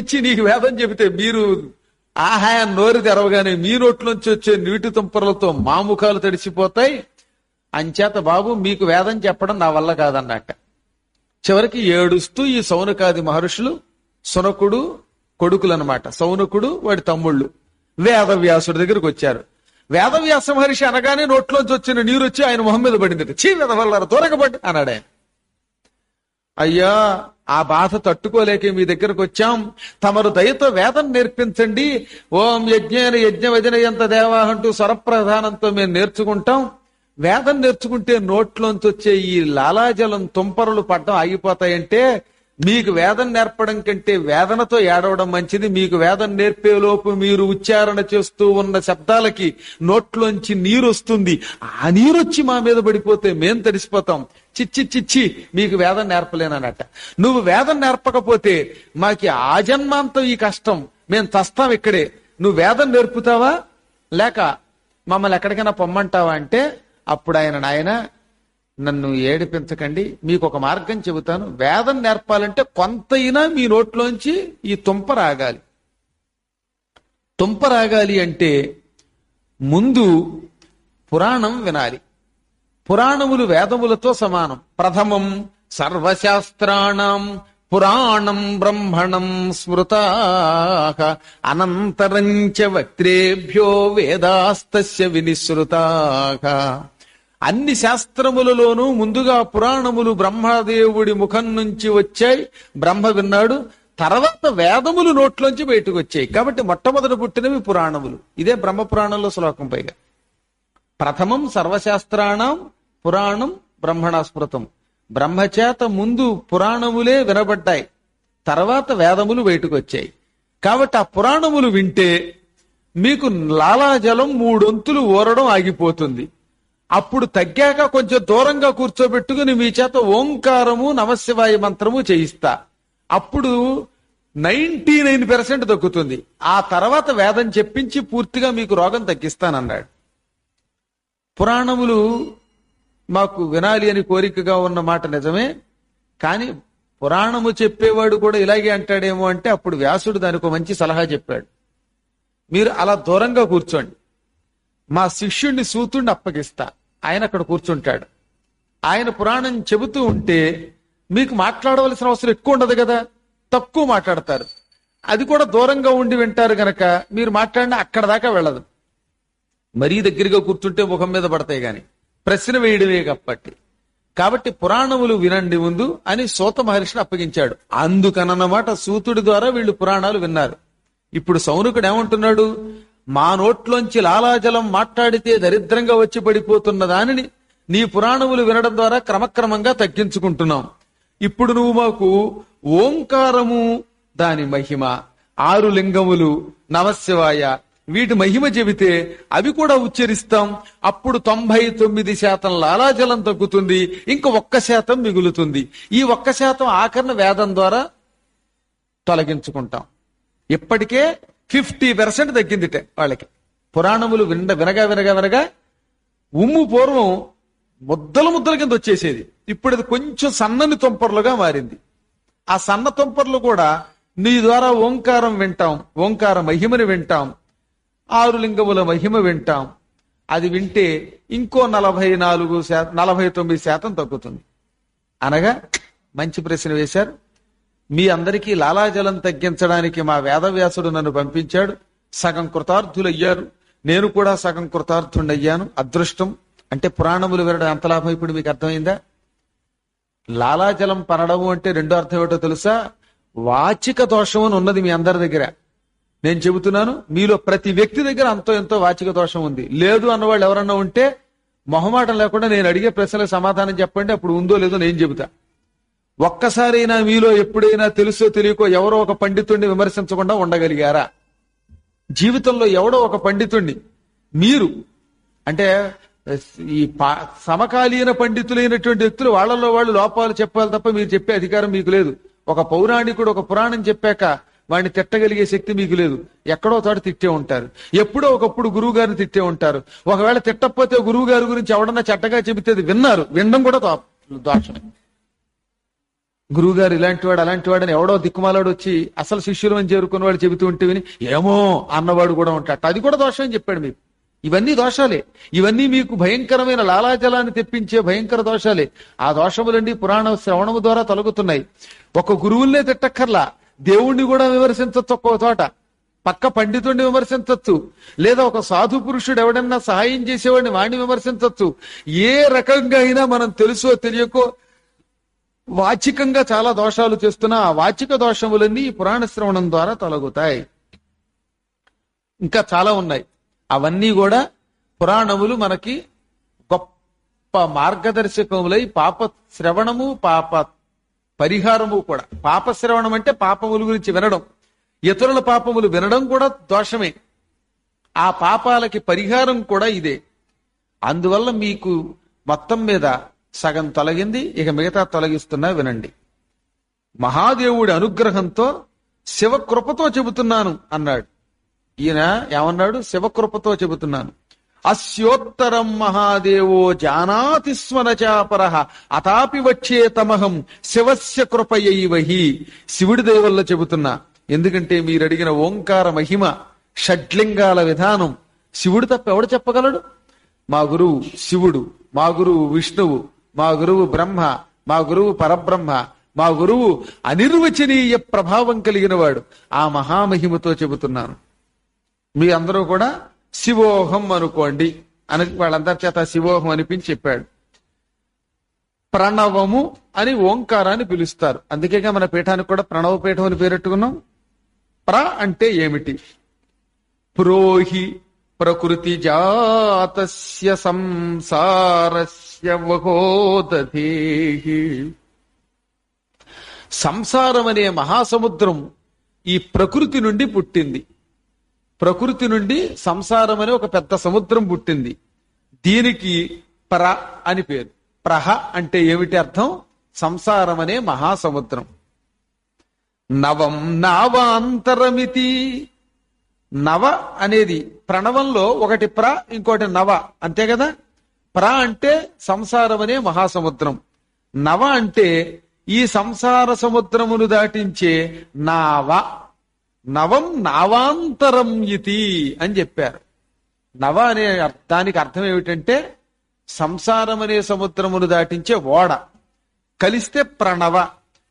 చిచ్చి నీకు వేదం చెబితే మీరు ఆహా నోరు తెరవగానే మీ నోట్లోంచి వచ్చే నీటి తుంపరలతో మా ముఖాలు తడిసిపోతాయి. అంచేత బాబు మీకు వేదం చెప్పడం నా వల్ల కాదన్నట్ట. చివరికి ఏడుస్తూ ఈ సౌనకాది మహర్షులు సునకుడు కొడుకులన్నమాట. సౌనకుడు వాడి తమ్ముళ్ళు. వేదవ్యాసుడి దగ్గరికి వచ్చారు. వేదవ్యాస మహర్షి అనగానే నోట్లోంచి వచ్చిన నీరు వచ్చి ఆయన మొహం మీద పడింది చీ వల్ల దూరకబడి అన్నాడు ఆయన అయ్యా ఆ బాధ తట్టుకోలేక మీ దగ్గరకు వచ్చాం. తమరు దయతో వేదం నేర్పించండి. ఓం యజ్ఞేన యజ్ఞ వజనయంత దేవా అంటూ స్వరప్రధానంతో మేము నేర్చుకుంటాం. వేదం నేర్చుకుంటే నోట్లోంచి వచ్చే ఈ లాలాజలం తుంపరలు పడ్డం ఆగిపోతాయంటే మీకు వేదం నేర్పడం కంటే వేదనతో ఏడవడం మంచిది. మీకు వేదం నేర్పే లోపు మీరు ఉచ్చారణ చేస్తూ ఉన్న శబ్దాలకి నోట్లోంచి నీరు వస్తుంది ఆ నీరు వచ్చి మా మీద పడిపోతే మేం తడిసిపోతాం. చిచ్చి చిచ్చి మీకు వేదం నేర్పలేనన్నట నువ్వు వేదం నేర్పకపోతే మాకి ఆ జన్మాంతం ఈ కష్టం. మేము చస్తాం ఇక్కడే. నువ్వు వేదం నేర్పుతావా? లేక మమ్మల్ని ఎక్కడికైనా పొమ్మంటావా అంటే అప్పుడు ఆయన నాయన నన్ను ఏడిపించకండి. మీకు ఒక మార్గం చెబుతాను. వేదం నేర్పాలంటే కొంతైనా మీ నోట్లోంచి ఈ తుంప రాగాలి. తుంప రాగాలి అంటే ముందు పురాణం వినాలి. పురాణములు వేదములతో సమానం. ప్రథమం సర్వశాస్త్రాణం పురాణం బ్రహ్మణం స్మృత. అనంతరంచ వక్త్రేభ్యో వేదాస్తస్య వినిశ్రుత. అన్ని శాస్త్రములలోనూ ముందుగా పురాణములు బ్రహ్మదేవుడి ముఖం నుంచి వచ్చాయి. బ్రహ్మ విన్నాడు. తర్వాత వేదములు నోట్లోంచి బయటకు వచ్చాయి. కాబట్టి మొట్టమొదట పుట్టినవి పురాణములు. ఇదే బ్రహ్మ పురాణంలో శ్లోకం పైగా. ప్రథమం సర్వశాస్త్రాణం పురాణం బ్రహ్మణాస్మృతం. బ్రహ్మచేత ముందు పురాణములే వినబడ్డాయి. తర్వాత వేదములు బయటకు వచ్చాయి కాబట్టి ఆ పురాణములు వింటే మీకు లాలాజలం మూడొంతులు ఊరడం ఆగిపోతుంది. అప్పుడు తగ్గాక కొంచెం దూరంగా కూర్చోబెట్టుకుని మీ చేత ఓంకారము నమశివాయ మంత్రము చేయిస్తా. అప్పుడు నైన్టీ నైన్ పర్సెంట్ తగ్గుతుంది ఆ తర్వాత వేదం చెప్పించి పూర్తిగా మీకు రోగం తగ్గిస్తానన్నాడు. పురాణములు మాకు వినాలి అని కోరికగా ఉన్న మాట నిజమే కానీ పురాణము చెప్పేవాడు కూడా ఇలాగే అంటాడేమో అంటే అప్పుడు వ్యాసుడు దానికి మంచి సలహా చెప్పాడు. మీరు అలా దూరంగా కూర్చోండి. మా శిష్యుణ్ణి సూతుణ్ణి అప్పగిస్తా. ఆయన అక్కడ కూర్చుంటాడు. ఆయన పురాణం చెబుతూ ఉంటే మీకు మాట్లాడవలసిన అవసరం ఎక్కువ ఉండదు కదా? తక్కువ మాట్లాడతారు. అది కూడా దూరంగా ఉండి వింటారు గనక మీరు మాట్లాడినా అక్కడ దాకా వెళ్ళదు. మరీ దగ్గరగా కూర్చుంటే ముఖం మీద పడతాయి గాని. ప్రశ్న వేయడమే కప్పటి కాబట్టి పురాణములు వినండి ముందు అని సూత మహర్షిని అప్పగించాడు. అందుకనన్నమాట సూతుడి ద్వారా వీళ్ళు పురాణాలు విన్నారు. ఇప్పుడు సౌనుకుడు ఏమంటున్నాడు? మా నోట్లోంచి లాలాజలం మాట్లాడితే దరిద్రంగా వచ్చి పడిపోతున్న దానిని నీ పురాణములు వినడం ద్వారా క్రమక్రమంగా తగ్గించుకుంటున్నాం. ఇప్పుడు నువ్వు మాకు ఓంకారము దాని మహిమ. ఆరు లింగములు నమశివాయ వీటి మహిమ చెబితే అవి కూడా ఉచ్చరిస్తాం. అప్పుడు తొంభై తొమ్మిది శాతం లాలాజలం తగ్గుతుంది. ఇంకా ఒక్క శాతం మిగులుతుంది. ఈ ఒక్క శాతం ఆఖరణ వేదం ద్వారా తొలగించుకుంటాం. ఇప్పటికే ఫిఫ్టీ పర్సెంట్ తగ్గిందిట వాళ్ళకి. పురాణములు విన వినగా వినగా వినగా ఉమ్ము పూర్వం ముద్దల ముద్దల కింద వచ్చేసేది. ఇప్పుడు అది కొంచెం సన్నని తుంపర్లుగా మారింది. ఆ సన్న తుంపర్లు కూడా నీ ద్వారా ఓంకారం వింటాం. ఓంకార మహిమని వింటాం. ఆరు లింగముల మహిమ వింటాం. అది వింటే ఇంకో నలభై నాలుగు శాతం నలభై తొమ్మిది శాతం తగ్గుతుంది. అనగా మంచి ప్రశ్న వేశారు. మీ అందరికీ లాలాజలం తగ్గించడానికి మా వేదవ్యాసుడు నన్ను పంపించాడు. సగం కృతార్థులయ్యారు. నేను కూడా సగం కృతార్థుండయ్యాను అదృష్టం. అంటే పురాణములు వినడం ఎంత లాభం ఇప్పుడు మీకు అర్థమైందా? లాలాజలం పనడము అంటే రెండో అర్థం ఏమిటో తెలుసా? వాచిక దోషం అని ఉన్నది మీ అందరి దగ్గర. నేను చెబుతున్నాను మీలో ప్రతి వ్యక్తి దగ్గర అంతో ఎంతో వాచిక దోషం ఉంది. లేదు అన్నవాళ్ళు ఎవరన్నా ఉంటే మొహమాటం లేకుండా నేను అడిగే ప్రశ్నలకు సమాధానం చెప్పండి అప్పుడు ఉందో లేదో నేను చెబుతా. ఒక్కసారైనా మీలో ఎప్పుడైనా తెలుసో తెలియకో ఎవరో ఒక పండితుడిని విమర్శించకుండా ఉండగలిగారా? జీవితంలో ఎవడో ఒక పండితుణ్ణి మీరు అంటే ఈ పా- సమకాలీన పండితులైనటువంటి వ్యక్తులు వాళ్ళలో వాళ్ళు లోపాలు చెప్పాలి తప్ప మీరు చెప్పే అధికారం మీకు లేదు. ఒక పౌరాణికుడు ఒక పురాణం చెప్పాక వాడిని తిట్టగలిగే శక్తి మీకు లేదు. ఎక్కడో చోట తిట్టే ఉంటారు. ఎప్పుడో ఒకప్పుడు గురువు గారిని తిట్టే ఉంటారు. ఒకవేళ తిట్టకపోతే గురువు గారి గురించి ఎవడన్నా చెట్టగా చెబితే విన్నారు. వినడం కూడా దోషమే గురువు గారు ఇలాంటి వాడు అలాంటి వాడని ఎవడో దిక్కుమాలాడు వచ్చి అసలు శిష్యులు అని చేరుకున్న వాడు చెబుతూ ఉంటే విని ఏమో అన్నవాడు కూడా ఉంటాడు. అది కూడా దోషం అని చెప్పాడు మీకు. ఇవన్నీ దోషాలే. ఇవన్నీ మీకు భయంకరమైన లాలాజలాన్ని తెప్పించే భయంకర దోషాలే. ఆ దోషములండి పురాణ శ్రవణము ద్వారా తొలగుతున్నాయి. ఒక గురువుల్నే తిట్టక్కర్లా. దేవుణ్ణి కూడా విమర్శించవచ్చు ఒక్కో చోట. పక్క పండితుడిని విమర్శించవచ్చు లేదా ఒక సాధు పురుషుడు ఎవడన్నా సహాయం చేసేవాడిని వాడిని విమర్శించవచ్చు ఏ రకంగా అయినా మనం తెలుసో తెలియకో వాచికంగా చాలా దోషాలు చేస్తున్నా ఆ వాచిక దోషములన్నీ పురాణ శ్రవణం ద్వారా తొలగుతాయి. ఇంకా చాలా ఉన్నాయి. అవన్నీ కూడా పురాణములు మనకి గొప్ప మార్గదర్శకములై పాప శ్రవణము పాప పరిహారము కూడా. పాప శ్రవణం అంటే పాపముల గురించి వినడం. ఇతరుల పాపములు వినడం కూడా దోషమే. ఆ పాపాలకి పరిహారం కూడా ఇదే. అందువల్ల మీకు మొత్తం మీద సగం తొలగింది. ఇక మిగతా తొలగిస్తున్నా వినండి. మహాదేవుడి అనుగ్రహంతో శివకృపతో చెబుతున్నాను అన్నాడు. ఈయన ఏమన్నాడు? శివకృపతో చెబుతున్నాను. అస్యోత్తరం మహాదేవో జానాతి స్మరచాపర. అతాపి వచ్చే తమహం శివస్య కృపయైవహి శివుడి దేవుల్లో చెబుతున్నా. ఎందుకంటే మీరు అడిగిన ఓంకార మహిమ షడ్లింగాల విధానం శివుడు తప్ప ఎవడు చెప్పగలడు? మా గురువు శివుడు మా గురువు విష్ణువు మా గురువు బ్రహ్మ మా గురువు పరబ్రహ్మ మా గురువు అనిర్వచనీయ ప్రభావం కలిగిన వాడు. ఆ మహామహిమతో చెబుతున్నాను. మీ అందరూ కూడా శివోహం అనుకోండి. అని వాళ్ళందరి చేత శివోహం అనిపించి చెప్పాడు. ప్రణవము అని ఓంకారాన్ని పిలుస్తారు. అందుకేగా మన పీఠానికి కూడా ప్రణవ పీఠం అని పేరెట్టుకున్నాం ప్ర అంటే ఏమిటి? ప్రోహి ప్రకృతి జాతస్య సంసారస్యవహోదేహి సంసారం అనే మహాసముద్రం ఈ ప్రకృతి నుండి పుట్టింది. ప్రకృతి నుండి సంసారం అనే ఒక పెద్ద సముద్రం పుట్టింది. దీనికి ప్ర అని పేరు. ప్రహ అంటే ఏమిటి అర్థం? సంసారం అనే మహాసముద్రం. నవం నావాంతరమితి. నవ అనేది ప్రణవంలో ఒకటి ప్ర ఇంకోటి నవ. అంతే కదా? ప్ర అంటే సంసారం అనే మహాసముద్రం. నవ అంటే ఈ సంసార సముద్రమును దాటించే నావ నవం నావాంతరం ఇతి అని చెప్పారు. నవ అనే దానికి అర్థం ఏమిటంటే సంసారం అనే సముద్రమును దాటించే ఓడ. కలిస్తే ప్రణవ.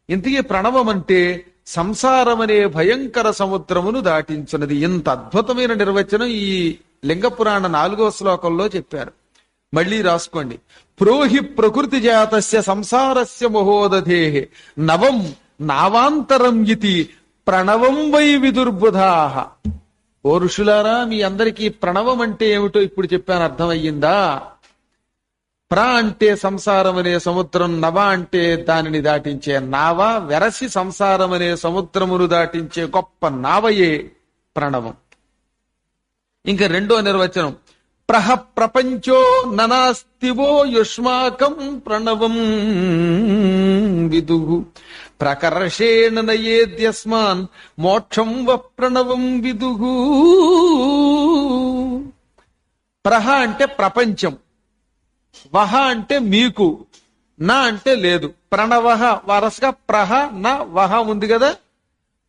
ఇంతకీ ప్రణవం అంటే సంసారం అనే భయంకర సముద్రమును దాటించున్నది ఇంత అద్భుతమైన నిర్వచనం ఈ లింగపురాణ నాలుగో శ్లోకంలో చెప్పారు. మళ్ళీ రాసుకోండి. ప్రోహి ప్రకృతి జాతస్య సంసారస్య మహోదధే. నవం నావాంతరం ఇతి. ప్రణవం వై విదుర్బుధాహ ఓ ఋషులారా మీ అందరికీ ప్రణవం అంటే ఏమిటో ఇప్పుడు చెప్పాను అర్థమయ్యిందా? ప్ర అంటే సంసారం అనే సముద్రం నవ అంటే దానిని దాటించే నావ వెరసి సంసారం అనే సముద్రమును దాటించే గొప్ప నావయే ప్రణవం. ఇంకా రెండో నిర్వచనం ప్రహ ప్రపంచో ననాస్తివో యుష్మాకం ప్రణవం విదు. ప్రకర్షేణ నయేద్యస్మాన్ మోక్షం వప్రణవం విదుగు ప్రహ అంటే ప్రపంచం వహ అంటే మీకు నా అంటే లేదు. ప్రణవహ వరసగా ప్రహ నా వహ ఉంది కదా?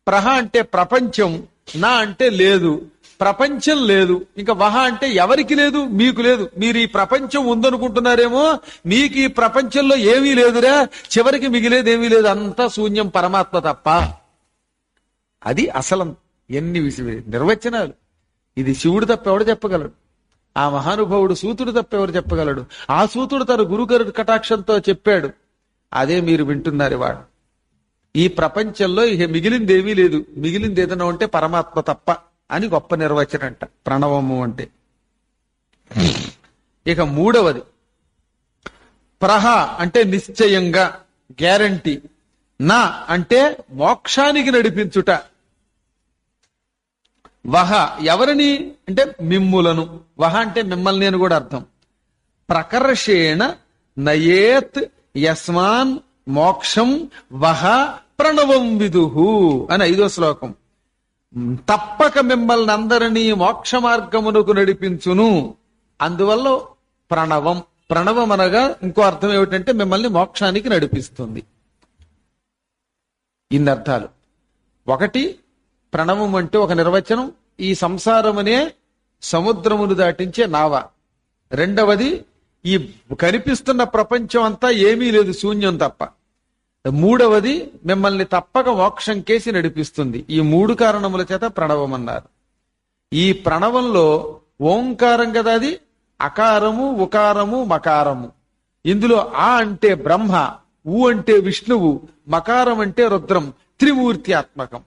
ప్రహ అంటే ప్రపంచం నా అంటే లేదు. ప్రపంచం లేదు. ఇంకా వహ అంటే ఎవరికి లేదు? మీకు లేదు. మీరు ఈ ప్రపంచం ఉందనుకుంటున్నారేమో? మీకు ఈ ప్రపంచంలో ఏమీ లేదురా. చివరికి మిగిలేదు ఏమీ లేదు. అంతా శూన్యం పరమాత్మ తప్ప. అది అసలం ఎన్ని నిర్వచనాలు. ఇది శివుడు తప్ప ఎవడు చెప్పగలడు? ఆ మహానుభావుడు సూతుడు తప్ప ఎవరు చెప్పగలడు? ఆ సూతుడు తన గురుగారు కటాక్షంతో చెప్పాడు. అదే మీరు వింటున్నారు వాడు ఈ ప్రపంచంలో ఇక మిగిలింది ఏమీ లేదు. మిగిలింది ఏదైనా ఉంటే పరమాత్మ తప్ప. అని గొప్ప నిర్వచనం అంట ప్రణవము అంటే. ఇక మూడవది. ప్రహ అంటే నిశ్చయంగా గ్యారంటీ. నా అంటే మోక్షానికి నడిపించుట. వహ ఎవరిని? అంటే మిమ్ములను. వహ అంటే మిమ్మల్ని అని కూడా అర్థం. ప్రకర్షేణ నయేత్ యస్మాన్ మోక్షం వహ ప్రణవం విదుహు అని ఐదో శ్లోకం. తప్పక మిమ్మల్ని అందరినీ మోక్ష మార్గమునకు నడిపించును. అందువల్ల ప్రణవం. ప్రణవం అనగా ఇంకో అర్థం ఏమిటంటే మిమ్మల్ని మోక్షానికి నడిపిస్తుంది. ఇన్ని అర్థాలు. ఒకటి ప్రణవం అంటే ఒక నిర్వచనం. ఈ సంసారం అనే సముద్రమును దాటించే నావ. రెండవది ఈ కనిపిస్తున్న ప్రపంచం అంతా ఏమీ లేదు శూన్యం తప్ప. మూడవది మిమ్మల్ని తప్పక మోక్షం కేసి నడిపిస్తుంది. ఈ మూడు కారణముల చేత ప్రణవం అన్నారు ఈ ప్రణవంలో ఓంకారం కదా అది? అకారము ఉకారము మకారము. ఇందులో ఆ అంటే బ్రహ్మ ఊ అంటే విష్ణువు మకారం అంటే రుద్రం త్రిమూర్తి ఆత్మకం.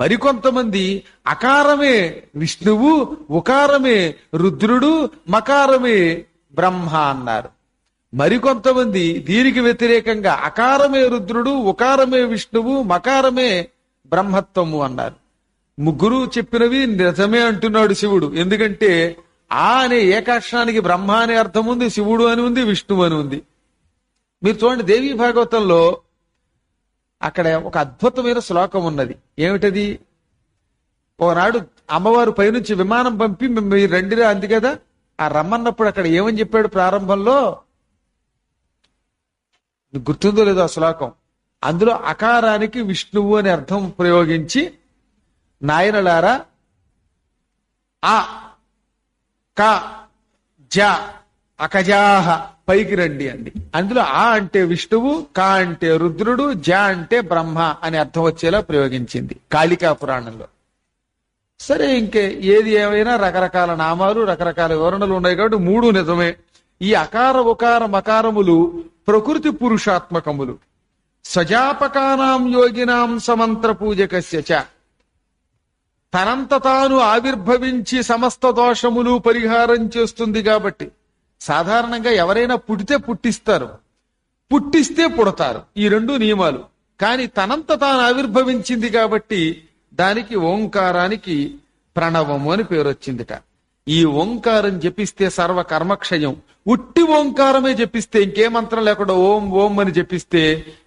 మరికొంతమంది అకారమే విష్ణువు ఉకారమే రుద్రుడు మకారమే బ్రహ్మ అన్నారు. మరికొంతమంది దీనికి వ్యతిరేకంగా అకారమే రుద్రుడు ఉకారమే విష్ణువు మకారమే బ్రహ్మత్వము అన్నారు. ముగ్గురు చెప్పినవి నిజమే అంటున్నాడు శివుడు. ఎందుకంటే ఆ అనే ఏకాక్షరానికి బ్రహ్మ అనే అర్థం ఉంది శివుడు అని ఉంది విష్ణువు అని ఉంది. మీరు చూడండి దేవీ భాగవతంలో అక్కడ ఒక అద్భుతమైన శ్లోకం ఉన్నది. ఏమిటది? ఒకనాడు అమ్మవారు పైనుంచి విమానం పంపి మీరు రండిరా అంది కదా. ఆ రమ్మన్నప్పుడు అక్కడ ఏమని చెప్పాడు ప్రారంభంలో? గుర్తుందో లేదో ఆ శ్లోకం? అందులో అకారానికి విష్ణువు అనే అర్థం ప్రయోగించి నాయనలారా ఆ క జ అకజాహ పైకి రండి అండి అందులో ఆ అంటే విష్ణువు క అంటే రుద్రుడు జ అంటే బ్రహ్మ అని అర్థం వచ్చేలా ప్రయోగించింది కాళికా పురాణంలో. సరే ఇంకే ఏది ఏమైనా రకరకాల నామాలు రకరకాల వివరణలు ఉన్నాయి కాబట్టి మూడు నిజమే. ఈ అకార ఉకార మకారములు ప్రకృతి పురుషాత్మకములు. సజాపకానాం యోగినాం సమంత్ర పూజకస్య చ. తనంత తాను ఆవిర్భవించి సమస్త దోషములు పరిహారం చేస్తుంది కాబట్టి సాధారణంగా ఎవరైనా పుట్టితే పుట్టిస్తారు. పుట్టిస్తే పుడతారు. ఈ రెండు నియమాలు. కానీ తనంత తాను ఆవిర్భవించింది కాబట్టి దానికి ఓంకారానికి ప్రణవము అని పేరు వచ్చిందిట ఈ ఓంకారం జపిస్తే సర్వ కర్మక్షయం ఉట్టి ఓంకారమే జపిస్తే ఇంకే మంత్రం లేకుండా ఓం ఓం అని జపిస్తే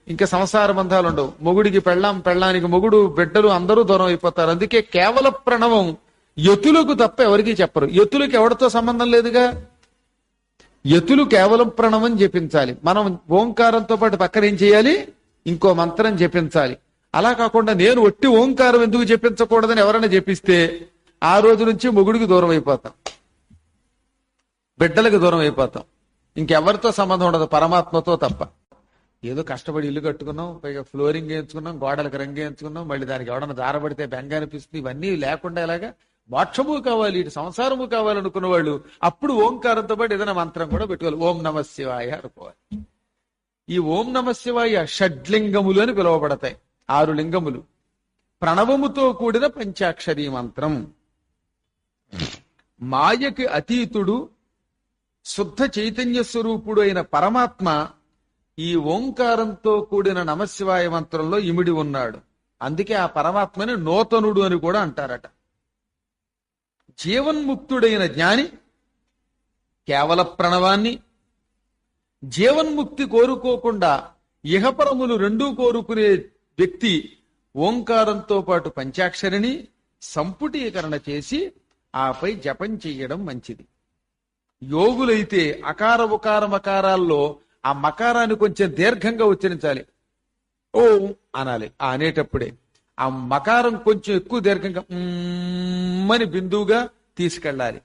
ఇంకా సంసార బంధాలు ఉండవు. మొగుడికి పెళ్ళాం పెళ్ళానికి మొగుడు బిడ్డలు అందరూ దూరం అయిపోతారు. అందుకే కేవల ప్రణవం యతులకు తప్ప ఎవరికి చెప్పరు. యతులకు ఎవరితో సంబంధం లేదుగా? యతులు కేవలం ప్రణవం జపించాలి. మనం ఓంకారంతో పాటు పక్కన ఏం చేయాలి? ఇంకో మంత్రం జపించాలి. అలా కాకుండా నేను ఒట్టి ఓంకారం ఎందుకు జపించకూడదని ఎవరైనా జపిస్తే ఆ రోజు నుంచి మొగుడికి దూరం అయిపోతాం. బిడ్డలకు దూరం అయిపోతాం. ఇంకెవరితో సంబంధం ఉండదు పరమాత్మతో తప్ప. ఏదో కష్టపడి ఇల్లు కట్టుకున్నాం పైగా ఫ్లోరింగ్ వేయించుకున్నాం గోడలకు రంగు వేయించుకున్నాం మళ్ళీ దానికి ఎవడన్నా దారబడితే బెంగ అనిపిస్తుంది. ఇవన్నీ లేకుండా ఎలాగా? మోక్షము కావాలి ఇటు సంసారము కావాలనుకున్న వాళ్ళు అప్పుడు ఓంకారంతో పాటు ఏదైనా మంత్రం కూడా పెట్టుకోవాలి. ఓం నమ శివాయ అనుకోవాలి. ఈ ఓం నమ శివాయ షడ్లింగములు అని పిలువబడతాయి. ఆరు లింగములు. ప్రణవముతో కూడిన పంచాక్షరీ మంత్రం. మాయకి అతీతుడు శుద్ధ చైతన్య స్వరూపుడు అయిన పరమాత్మ ఈ ఓంకారంతో కూడిన నమశివాయ మంత్రంలో ఇమిడి ఉన్నాడు. అందుకే ఆ పరమాత్మని నూతనుడు అని కూడా అంటారట. జీవన్ముక్తుడైన జ్ఞాని కేవల ప్రణవాన్ని జీవన్ముక్తి కోరుకోకుండా ఇహపరములు రెండూ కోరుకునే వ్యక్తి ఓంకారంతో పాటు పంచాక్షరిని సంపుటీకరణ చేసి ఆపై జపం చెయ్యడం మంచిది. యోగులైతే అకార ఉకార మకారాల్లో ఆ మకారాన్ని కొంచెం దీర్ఘంగా ఉచ్చరించాలి. ఓ అనాలి. ఆ అనేటప్పుడే ఆ మకారం కొంచెం ఎక్కువ దీర్ఘంగా అని బిందువుగా తీసుకెళ్ళాలి.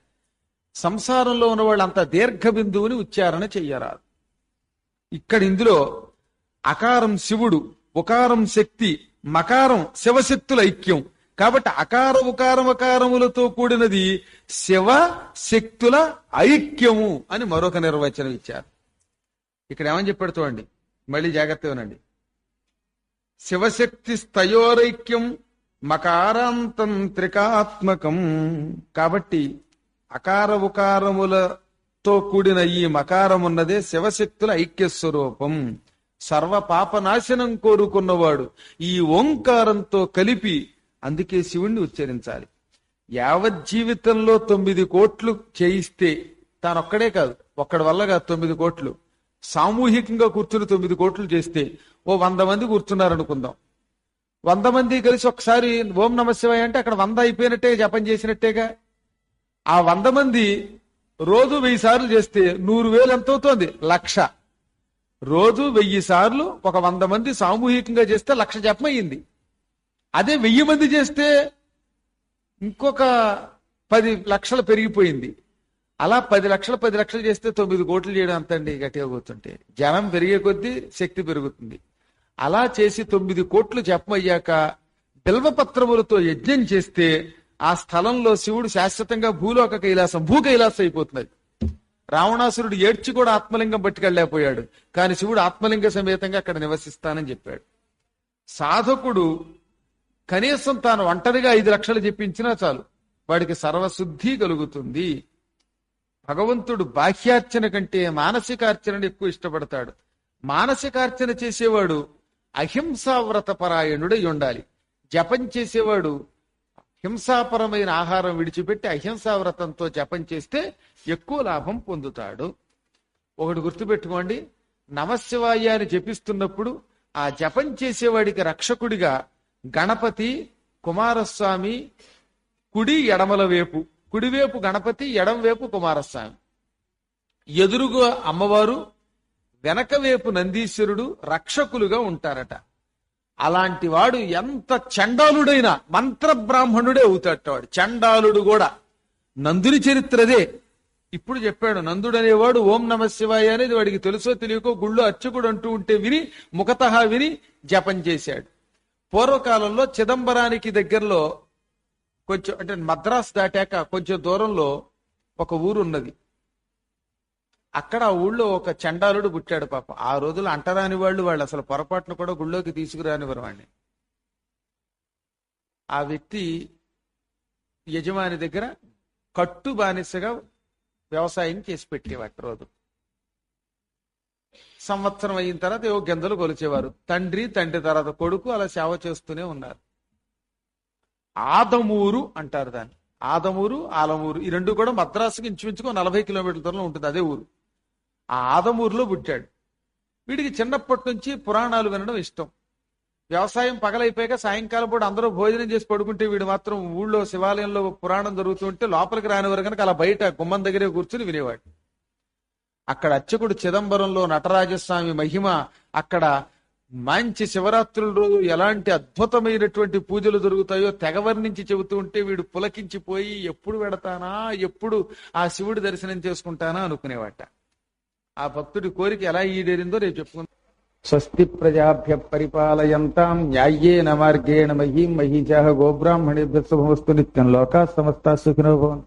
సంసారంలో ఉన్న వాళ్ళు అంత దీర్ఘ బిందువుని ఉచ్చారణ చెయ్యరాదు. ఇక్కడ ఇందులో అకారం శివుడు ఉకారం శక్తి మకారం శివశక్తుల ఐక్యం కాబట్టి అకార ఉకార అకారములతో కూడినది శివ శక్తుల ఐక్యము అని మరొక నిర్వచనం ఇచ్చారు. ఇక్కడ ఏమని చెప్పాడు చూడండి. మళ్ళీ జాగ్రత్త వినండి. శివశక్తి స్థయోరైక్యం మకారాంతం త్రికాత్మకం. కాబట్టి అకార ఉకారములతో కూడిన ఈ మకారమున్నదే శివశక్తుల ఐక్య స్వరూపం సర్వ పాపనాశనం కోరుకున్నవాడు ఈ ఓంకారంతో కలిపి అందుకే శివుణ్ణి ఉచ్చరించాలి. యావత్ జీవితంలో తొమ్మిది కోట్లు చేయిస్తే తానొక్కడే కాదు ఒక్కడి వల్ల కాదు తొమ్మిది కోట్లు. సామూహికంగా కూర్చుని తొమ్మిది కోట్లు చేస్తే ఓ వంద మంది కూర్చున్నారనుకుందాం. వంద మంది కలిసి ఒకసారి ఓం నమశివాయ అంటే అక్కడ వంద అయిపోయినట్టే జపం చేసినట్టేగా? ఆ వంద మంది రోజు వెయ్యి సార్లు చేస్తే నూరు వేలు ఎంత అవుతోంది? లక్ష. రోజు వెయ్యి సార్లు ఒక వంద మంది సామూహికంగా చేస్తే లక్ష జపం అయ్యింది. అదే వెయ్యి మంది చేస్తే ఇంకొక పది లక్షలు పెరిగిపోయింది. అలా పది లక్షలు పది లక్షలు చేస్తే తొమ్మిది కోట్లు చేయడం అంతండి గట్టిగా కూర్చుంటే. జనం పెరిగే కొద్దీ శక్తి పెరుగుతుంది. అలా చేసి తొమ్మిది కోట్లు జపమయ్యాక బిల్వపత్రములతో యజ్ఞం చేస్తే ఆ స్థలంలో శివుడు శాశ్వతంగా భూలోక కైలాసం భూ కైలాసం అయిపోతున్నది. రావణాసురుడు ఏడ్చి కూడా ఆత్మలింగం పట్టుకెళ్ళలేకపోయాడు. కానీ శివుడు ఆత్మలింగ సమేతంగా అక్కడ నివసిస్తానని చెప్పాడు. సాధకుడు కనీసం తాను ఒంటరిగా ఐదు లక్షలు చెప్పించినా చాలు. వాడికి సర్వశుద్ధి కలుగుతుంది. భగవంతుడు బాహ్యార్చన కంటే మానసికార్చనను ఎక్కువ ఇష్టపడతాడు. మానసికార్చన చేసేవాడు అహింసావ్రత పరాయణుడై ఉండాలి. జపం చేసేవాడు హింసాపరమైన ఆహారం విడిచిపెట్టి అహింసావ్రతంతో జపం చేస్తే ఎక్కువ లాభం పొందుతాడు. ఒకటి గుర్తుపెట్టుకోండి. నమశివాయ అని జపిస్తున్నప్పుడు ఆ జపం చేసేవాడికి రక్షకుడిగా గణపతి కుమారస్వామి కుడి ఎడమల వేపు. కుడివేపు గణపతి ఎడమ వేపు కుమారస్వామి. ఎదురుగా అమ్మవారు వెనక వైపు నందీశ్వరుడు రక్షకులుగా ఉంటారట. అలాంటి వాడు ఎంత చండాలుడైనా మంత్ర బ్రాహ్మణుడే అవుతాట వాడు. చండాలుడు కూడా. నందుని చరిత్రదే ఇప్పుడు చెప్పాడు నందుడు అనేవాడు ఓం నమ శివాయ అనేది వాడికి తెలుసో తెలియకో గుళ్ళో అర్చకుడు అంటూ ఉంటే విని ముఖతహా విని జపం చేశాడు. పూర్వకాలంలో చిదంబరానికి దగ్గరలో కొంచెం అంటే మద్రాస్ దాటాక కొంచెం దూరంలో ఒక ఊరు ఉన్నది అక్కడ ఆ ఊళ్ళో ఒక చండాలుడు పుట్టాడు పాప. ఆ రోజులు అంటరాని వాళ్ళు వాళ్ళు అసలు పొరపాటును కూడా గుళ్ళోకి తీసుకురానివారు వాడిని ఆ వ్యక్తి యజమాని దగ్గర కట్టు బానిసగా వ్యవసాయం చేసి పెట్టేవాటి రోజు. సంవత్సరం అయిన తర్వాత ఏవో గెందలు కొలిచేవారు. తండ్రి తండ్రి తర్వాత కొడుకు అలా సేవ చేస్తూనే ఉన్నారు. ఆదమూరు అంటారు దాన్ని. ఆదమూరు ఆలమూరు ఈ రెండు కూడా మద్రాసుకి ఇంచుమించుకో నలభై కిలోమీటర్ల దూరంలో ఉంటుంది. అదే ఊరు. ఆ ఆదమూరులో పుట్టాడు. వీడికి చిన్నప్పటి నుంచి పురాణాలు వినడం ఇష్టం. వ్యవసాయం పగలైపోయాక సాయంకాలం పూట అందరూ భోజనం చేసి పడుకుంటే వీడు మాత్రం ఊళ్ళో శివాలయంలో పురాణం జరుగుతుంటే లోపలికి రానివారు కనుక అలా బయట గుమ్మం దగ్గరే కూర్చుని వినేవాడు. అక్కడ అర్చకుడు చిదంబరంలో నటరాజస్వామి మహిమ అక్కడ మంచి శివరాత్రుల రోజు ఎలాంటి అద్భుతమైనటువంటి పూజలు జరుగుతాయో తెగవర్ణించి చెబుతూ ఉంటే వీడు పులకించిపోయి ఎప్పుడు పెడతానా ఎప్పుడు ఆ శివుడి దర్శనం చేసుకుంటానా అనుకునేవాట. ఆ భక్తుడి కోరిక ఎలా ఈడేరిందో రేపు చెప్పుకుందాం. స్వస్తి ప్రజాభ్య పరిపాలయంతాం న్యాయేన మార్గేణ మహీం మహీజా గోబ్రాహ్మణేభ్య శుభమస్తు నిత్యం లోకా సమస్త సుఖినో